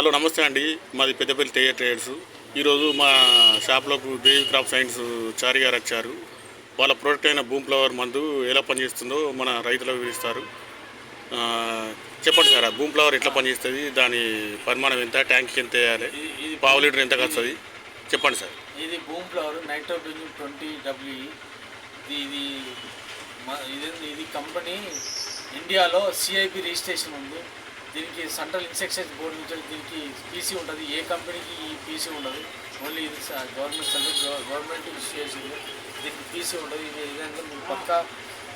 Hello నమస్తే అండి. మాది పెద్దపల్లి తేయ ట్రేడర్స్. ఈరోజు మా షాప్లోకి దేవి క్రాప్ సైన్స్ చారి గారు వచ్చారు. వాళ్ళ ప్రోడక్ట్ అయిన బూమ్ ఫ్లవర్ మందు ఎలా పనిచేస్తుందో మన రైతులకు వివరిస్తారు. చెప్పండి సార్ ఆ బూమ్ ఫ్లవర్ ఎట్లా పనిచేస్తుంది? దాని పరిమాణం ఎంత? ట్యాంక్కి ఎంత వేయాలి? పావు లీటర్ ఎంత వస్తుంది చెప్పండి సార్. ఇది Boom Flower nitrogen twenty W. ఇది ఇది ఇది కంపెనీ ఇండియాలో సిఐపి రిజిస్ట్రేషన్ ఉంది. దీనికి సెంట్రల్ ఇన్సెక్షన్ బోర్డు నుంచి దీనికి పీసీ ఉంటుంది. ఏ కంపెనీకి ఈ పీసీ ఉండదు. ఓన్లీ ఇది గవర్నమెంట్ సెంట్రల్ గవర్నమెంట్ ఇష్యూ చేసింది దీనికి పీసీ ఉండదు ఇది ఏంటంటే మీరు పక్క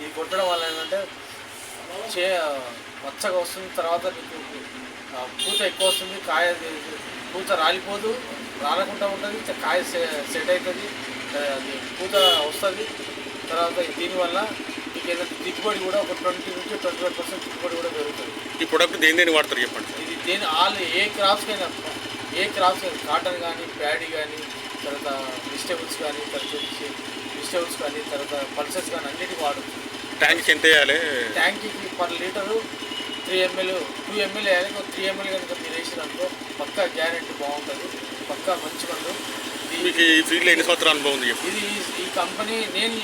ఇది కొట్టడం వల్ల ఏంటంటే చే పచ్చగా వస్తుంది. తర్వాత మీకు పూత ఎక్కువ వస్తుంది. కాయ పూత రాలిపోదు. రాలకుండా ఉంటుంది. కాయ సె- సెట్ అవుతుంది. అది పూత వస్తుంది. తర్వాత దీనివల్ల దిగుబడి కూడా ఒక ట్వంటీ నుంచి ట్వంటీ ఫైవ్ పర్సెంట్ దిగుబడి కూడా పెరుగుతుంది ఈ ప్రోడక్ట్ దేని దేని వాడతారు చెప్పండి సార్? ఇది దేని ఆల్ ఏ క్రాప్స్కైనా ఏ క్రాప్స్ కాటన్ కానీ ప్యాడీ కానీ తర్వాత వెజిటేబుల్స్ కానీ తర్వాత వెజిటేబుల్స్ కానీ తర్వాత పల్సెస్ కానీ అన్నిటికీ వాడచ్చు ట్యాంక్కి ఎంత వేయాలి? ట్యాంక్కి per litre three ML two ML వేయాలి. త్రీ ఎంఎల్ కనుక మీరు వేసినప్పుడు పక్కా గ్యారెంటీ బాగుంటుంది. పక్కా మంచి మీకు ఈ ఫీల్డ్లో ఎన్ని సంవత్సరాల అనుభవం ఉంది ఇది ఈ- కంపెనీ నేను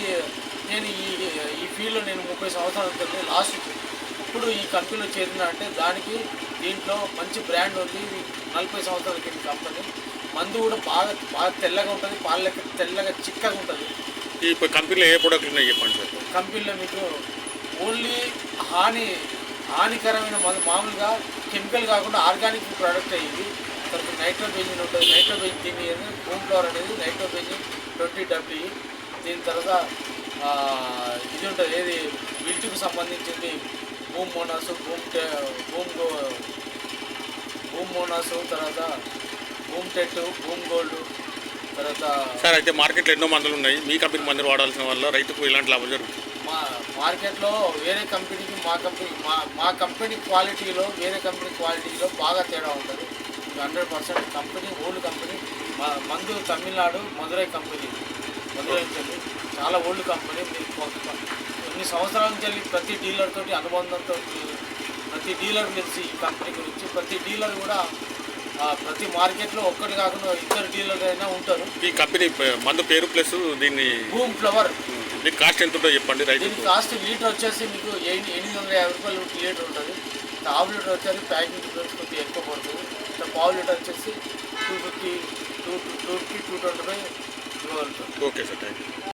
నేను ఈ ఈ ఫీల్డ్లో నేను ముప్పై సంవత్సరాల క్రితం లాస్ట్ ఇప్పుడు ఈ కంపెనీలో చేరిన అంటే దానికి దీంట్లో మంచి బ్రాండ్ ఉంది. నలభై సంవత్సరాల కింద కంపెనీ మందు కూడా బాగా బాగా తెల్లగా ఉంటుంది. పాల లెక్క తెల్లగా చిక్కగా ఉంటుంది. ఈ కంపెనీలో ఏ ప్రోడక్ట్లు ఉన్నాయి చెప్పండి సార్? కంపెనీలో మీకు ఓన్లీ హాని హానికరమైన మందు మామూలుగా కెమికల్ కాకుండా ఆర్గానిక్ ప్రోడక్ట్ ఇది తర్వాత నైట్రోబెంజిన్ ఉంటుంది. నైట్రోబెంజిన్ దీని హోమ్ ఫ్లవర్ అనేది నైట్రోబెంజిన్ ట్వంటీ డబ్ల్యూ దీని తర్వాత ఇది ఉంటుంది ఏది? విల్టుకు సంబంధించింది భూమ్ మోనాసు భూమ్ టె భూమ్ గో భూమ్ మోనాసు తర్వాత భూమ్ టెట్ భూమ్ గోల్డ్ తర్వాత సార్ అయితే మార్కెట్లో ఎన్నో మందులు ఉన్నాయి. మీ కంపెనీ మందులు వాడాల్సిన వల్ల రైతుకు ఇలాంటి లాభం జరుగుతుంది మా మార్కెట్లో వేరే కంపెనీకి మా కంపెనీ మా మా కంపెనీ క్వాలిటీలో వేరే కంపెనీ క్వాలిటీలో బాగా తేడా ఉంటుంది. Hundred percent company old company మా మందు తమిళనాడు మదురై కంపెనీ. నుంచి చాలా ఓల్డ్ కంపెనీ మీకు కొన్ని సంవత్సరాల నుంచి వెళ్ళి ప్రతి డీలర్ తోటి అనుబంధంతో ప్రతి డీలర్ తెలిసి ఈ కంపెనీ గురించి ప్రతి డీలర్ కూడా ప్రతి మార్కెట్లో ఒక్కటి కాకుండా ఇద్దరు డీలర్ అయినా ఉంటారు. ఈ కంపెనీ మందు పేరు ప్లస్ దీన్ని భూమ్ ఫ్లవర్. దీని కాస్ట్ ఎంత ఉంటుందో చెప్పండి దీని రైతుకు కాస్ట్ లీటర్ వచ్చేసి మీకు ఎనిమిది ఎనిమిది వందల యాభై రూపాయలు లీటర్ ఉంటుంది. హాఫ్ లీటర్ వచ్చేసి ప్యాకింగ్ కొద్దిగా ఎక్కువ పడుతుంది. పావు లీటర్ వచ్చేసి two fifty two two fifty two twenty five okay sir thank you